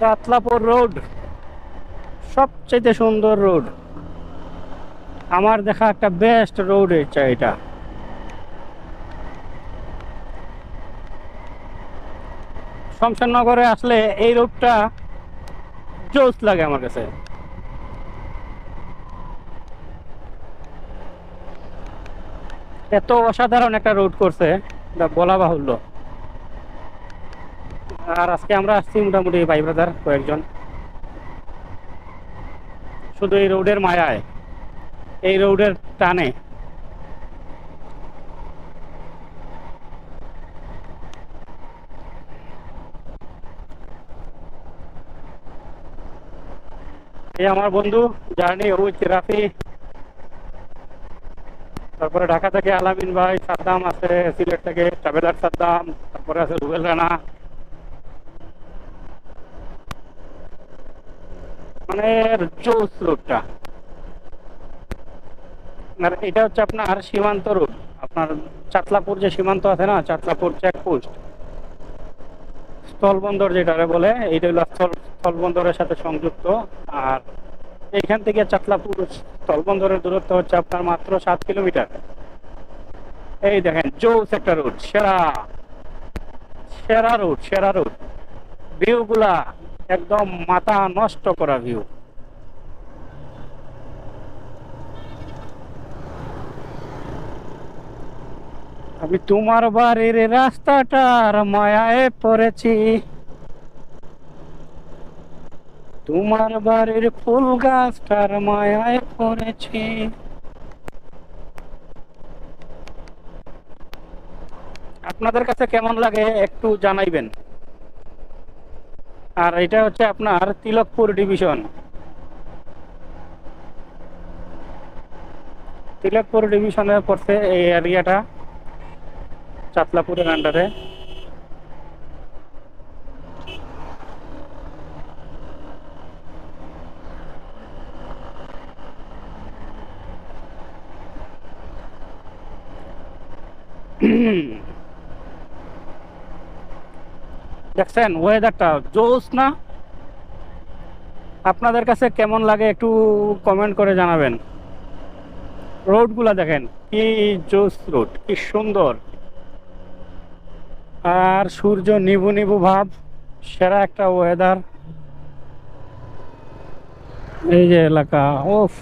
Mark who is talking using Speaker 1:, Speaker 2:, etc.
Speaker 1: Chatlapur road. সবচেয়ে সুন্দর road. আমার দেখা একটা বেস্ট রোড এটা এটা। শমশেরনগরে আসলে এই রোডটা জোস লাগে আমার কাছে। এত অসাধারণ একটা রোড করছে বলা বাহুল্য। আর আজকে আমরা আসছি মোটামুটি ভাই ব্রাদার কয়েকজন। শুধু এই রোডের মায়ায়, এই রোডের টানে। এই আমার বন্ধু, জার্নি ওই রাফি তারপরে ঢাকা থেকে আলামিন ভাই সাদ্দাম আছে, সিলেট থেকে ট্রাভেলার সাদ্দাম, তারপরে আছে রুবেল রানা। মানে জোস রোডটা আর এটা হচ্ছে আপনার সীমান্ত রোড। আপনার চাতলাপুর যে সীমান্ত আছে না, চাতলাপুর চেকপোস্ট স্থলবন্দর যেটা বলে, এইটা হলো স্থল, স্থলবন্দরের সাথে সংযুক্ত। আর এইখান থেকে চাতলাপুর স্থলবন্দরের দূরত্ব হচ্ছে আপনার মাত্র সাত কিলোমিটার। এই দেখেন, জোস একটা রোড, সেরা। সেরা রোড সেরা রোড। ভিউ গুলা একদম মাথা নষ্ট করা ভিউ আমি তোমার বাড়ির রাস্তাটার মায়ায় পড়েছি। তোমার বাড়ির ফুল গাছটার মায়ায় পড়েছি। আপনাদের কাছে কেমন লাগে একটু জানাইবেন। আর এটা হচ্ছে আপনার তিলকপুর ডিভিশন। তিলকপুর ডিভিশনে পড়ছে এই এরিয়াটা চাতলাপুরের আন্ডারে দেখছেন ওয়েদারটা জোস না? আপনাদের কাছে কেমন লাগে একটু কমেন্ট করে জানাবেন। রোডগুলা দেখেন, কি জোস রোড, কি সুন্দর। আর সূর্য নিবু নিবু ভাব, সেরা একটা ওয়েদার এই যে এলাকা ওফ